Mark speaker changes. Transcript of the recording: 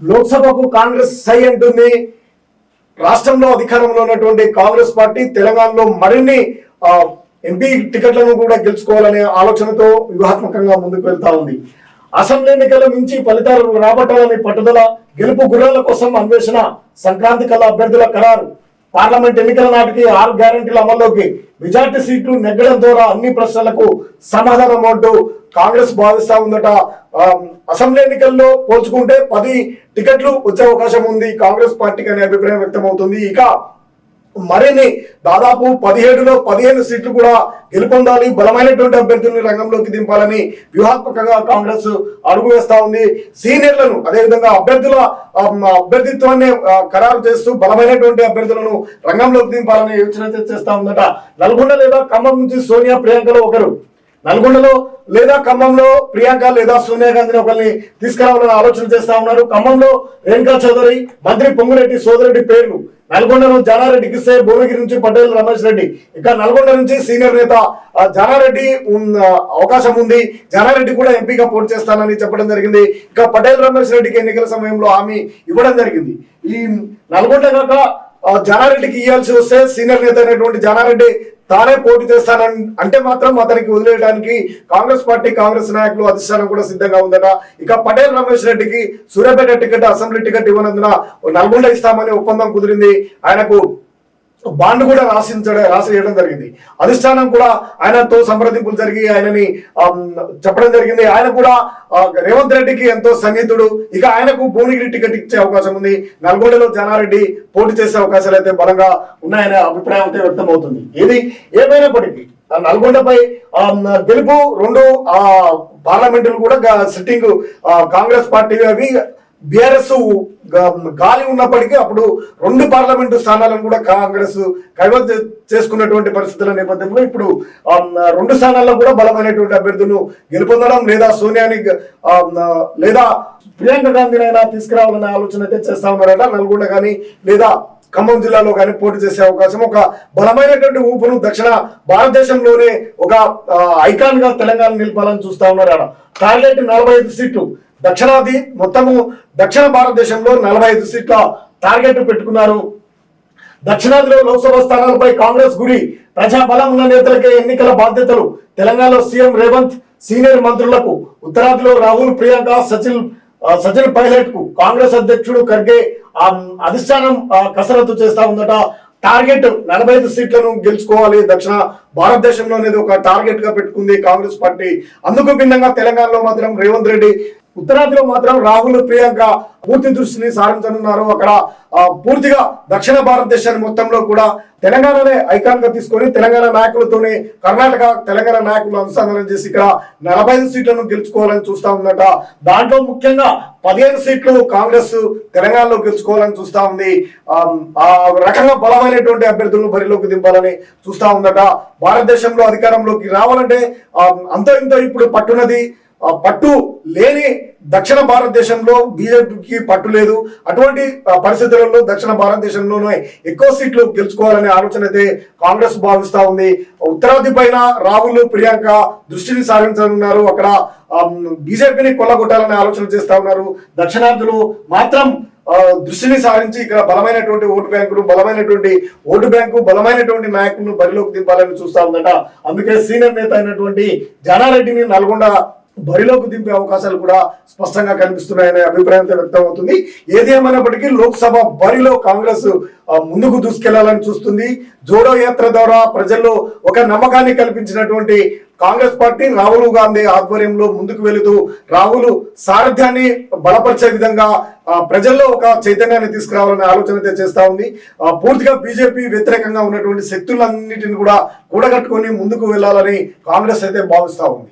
Speaker 1: లోక్సభకు కాంగ్రెస్ సై అంటుంది. రాష్ట్రంలో అధికారంలో ఉన్నటువంటి కాంగ్రెస్ పార్టీ తెలంగాణలో మరిన్ని ఎంపీ టికెట్లను కూడా గెలుచుకోవాలనే ఆలోచనతో వ్యూహాత్మకంగా ముందుకు వెళ్తా ఉంది. అసెంబ్లీ ఎన్నికల నుంచి ఫలితాలు రాబట్టాలని పట్టుదల గెలుపు గుర్రాల కోసం అన్వేషణ సంక్రాంతి కళ అభ్యర్థుల ఖరారు. పార్లమెంట్ ఎన్నికల నాటికి ఆరు గ్యారంటీల అమల్లోకి మెజార్టీ సీట్లు నెగ్గడం ద్వారా అన్ని ప్రశ్నలకు సమాధానం అంటూ కాంగ్రెస్ భావిస్తా ఉందట. అసెంబ్లీ ఎన్నికల్లో పోల్చుకుంటే పది టికెట్లు వచ్చే అవకాశం ఉంది. కాంగ్రెస్ పార్టీకి అనే అభిప్రాయం వ్యక్తమవుతుంది. ఇక మరిన్ని దాదాపు పదిహేడులో పదిహేను సీట్లు కూడా గెలుపొందాలి. బలమైనటువంటి అభ్యర్థుల్ని రంగంలోకి దింపాలని వ్యూహాత్మకంగా కాంగ్రెస్ అడుగు వేస్తా ఉంది. సీనియర్లను అదేవిధంగా అభ్యర్థుల అభ్యర్థిత్వాన్ని ఖరారు చేస్తూ బలమైనటువంటి అభ్యర్థులను రంగంలోకి దింపాలని యోచన చేస్తా ఉందట. నల్గొండ లేదా ఖమ్మం నుంచి సోనియా ప్రియాంకలో ఒకరు. నల్గొండలో లేదా ఖమ్మంలో ప్రియాంక లేదా సోనియా గాంధీని ఒకరిని తీసుకురావాలని ఆలోచన చేస్తా ఉన్నారు. ఖమ్మంలో రేణుకా చౌదరి మంత్రి పొంగురెడ్డి సోదరెడ్డి పేర్లు నల్గొండలో జానారెడ్డి ఇస్తే భువనగిరి నుంచి పటేల్ రమేష్ రెడ్డి. ఇక నల్గొండ నుంచి సీనియర్ నేత జానారెడ్డి అవకాశం ఉంది. జానారెడ్డి కూడా ఎంపీగా పోటీ చేస్తానని చెప్పడం జరిగింది. ఇక పటేల్ రమేష్ రెడ్డికి ఎన్నికల సమయంలో హామీ ఇవ్వడం జరిగింది. ఈ నల్గొండ కాక జనారెడ్డికి జానారెడ్డికి ఇవ్వాల్సి వస్తే సీనియర్ నేత అయినటువంటి జానారెడ్డి తానే పోటీ చేస్తానని అంటే మాత్రం అతనికి వదిలేయడానికి కాంగ్రెస్ పార్టీ కాంగ్రెస్ నాయకులు అధిష్టానం కూడా సిద్ధంగా ఉందట. ఇక పటేల్ రమేష్ రెడ్డికి సూర్యాపేట టికెట్ అసెంబ్లీ టికెట్ ఇవ్వనందున నల్గొండ ఇస్తామని ఒప్పందం కుదిరింది. ఆయనకు బాండ్ కూడా రాసించడం రాసి చేయడం జరిగింది. అధిష్టానం కూడా ఆయనతో సంప్రదింపులు జరిగి ఆయనని చెప్పడం జరిగింది. ఆయన కూడా రేవంత్ రెడ్డికి ఎంతో సన్నిహితుడు. ఇక ఆయనకు భువనగిరి టికెట్ ఇచ్చే అవకాశం ఉంది. నల్గొండలో జనారెడ్డి పోటీ చేసే అవకాశాలు అయితే బలంగా ఉన్నాయనే అభిప్రాయం అయితే వ్యక్తం అవుతుంది ఏది? ఏమైనప్పటికీ ఆ నల్గొండపై గెలుపు రెండు ఆ పార్లమెంటులు కూడా సిట్టింగ్ కాంగ్రెస్ పార్టీ అవి బీఆర్ఎస్ గాలి ఉన్నప్పటికీ అప్పుడు రెండు పార్లమెంటు స్థానాలను కూడా కాంగ్రెస్ కైవసం చే- చేసుకున్నటువంటి పరిస్థితుల నేపథ్యంలో ఇప్పుడు రెండు స్థానాల్లో కూడా బలమైనటువంటి అభ్యర్థులను గెలుపొందడం లేదా సోనియాని లేదా ప్రియాంక గాంధీనైనా తీసుకురావాలనే ఆలోచన అయితే చేస్తా ఉన్నారట నల్గొండ కానీ లేదా ఖమ్మం జిల్లాలో కానీ పోటీ చేసే అవకాశం ఒక బలమైనటువంటి ఊపును దక్షిణ భారతదేశంలోనే ఒక ఐకాన్గా తెలంగాణ నిలపాలని చూస్తా ఉన్నారు ఆడ. టార్గెట్ నలభై ఐదు సీట్లు. దక్షిణాది మొత్తము దక్షిణ భారతదేశంలో నలభై ఐదు సీట్ల టార్గెట్ పెట్టుకున్నారు. దక్షిణాదిలో లోక్సభ స్థానాలపై కాంగ్రెస్ గురి ప్రజా బలం ఉన్న నేతలకే ఎన్నికల బాధ్యతలు. తెలంగాణలో సీఎం రేవంత్ సీనియర్ మంత్రులకు ఉత్తరాదిలో రాహుల్ ప్రియాంక సచిన్ సచిన్ పైలట్కు కాంగ్రెస్ అధ్యక్షుడు ఖర్గే ఆ, అధిష్టానం కసరత్తు చేస్తా ఉందట. టార్గెట్ నలభై ఐదు సీట్లను గెలుచుకోవాలి. దక్షిణ భారతదేశంలో అనేది ఒక టార్గెట్గా పెట్టుకుంది కాంగ్రెస్ పార్టీ. అందుకు భిన్నంగా తెలంగాణలో మాత్రం రేవంత్ రెడ్డి ఉత్తరాదిలో మాత్రం రాహుల్ ప్రియాంక పూర్తి దృష్టిని సారించనున్నారు. అక్కడ పూర్తిగా దక్షిణ భారతదేశాన్ని మొత్తంలో కూడా తెలంగాణనే ఐకాన్గా తీసుకొని తెలంగాణ నాయకులతోనే కర్ణాటక తెలంగాణ నాయకులు అనుసంధానం చేసి ఇక్కడ నలభై ఐదు సీట్లను గెలుచుకోవాలని చూస్తా ఉందట. దాంట్లో ముఖ్యంగా పదిహేను సీట్లు కాంగ్రెస్ తెలంగాణలో గెలుచుకోవాలని చూస్తా ఉంది. ఆ, రకంగా బలమైనటువంటి అభ్యర్థులను బరిలోకి దింపాలని చూస్తా ఉందట. భారతదేశంలో అధికారంలోకి రావాలంటే అంత ఇంత ఇప్పుడు పట్టునది పట్టు లేని దక్షిణ భారతదేశంలో బీజేపీకి పట్టు లేదు. అటువంటి పరిస్థితులలో దక్షిణ భారతదేశంలోనే ఎక్కువ సీట్లు గెలుచుకోవాలనే ఆలోచన అయితే కాంగ్రెస్ భావిస్తా ఉంది. ఉత్తరాది పైన రాహుల్ ప్రియాంక దృష్టిని సారించనున్నారు. అక్కడ బీజేపీని కొల్లగొట్టాలనే ఆలోచన చేస్తా ఉన్నారు. దక్షిణాదిలో మాత్రం దృష్టిని సారించి ఇక్కడ బలమైనటువంటి ఓటు బ్యాంకులు బలమైనటువంటి ఓటు బ్యాంకు బలమైనటువంటి నాయకులను బరిలోకి దింపాలని చూస్తా ఉందట. అందుకే సీనియర్ నేత అయినటువంటి జానారెడ్డిని నల్గొండ బరిలోకి దింపే అవకాశాలు కూడా స్పష్టంగా కనిపిస్తున్నాయనే అభిప్రాయంతో వ్యక్తం అవుతుంది. ఏది లోక్సభ బరిలో కాంగ్రెస్ ముందుకు దూసుకెళ్ళాలని చూస్తుంది. జోడో యాత్ర ద్వారా ప్రజల్లో ఒక నమ్మకాన్ని కల్పించినటువంటి కాంగ్రెస్ పార్టీ రాహుల్ గాంధీ ఆధ్వర్యంలో ముందుకు వెళుతూ రాహుల్ సారథ్యాన్ని బలపరిచే విధంగా ప్రజల్లో ఒక చైతన్యాన్ని తీసుకురావాలనే ఆలోచన అయితే చేస్తా ఉంది. పూర్తిగా బీజేపీ వ్యతిరేకంగా ఉన్నటువంటి శక్తులన్నిటిని కూడా కూడగట్టుకొని ముందుకు వెళ్ళాలని కాంగ్రెస్ అయితే భావిస్తా ఉంది.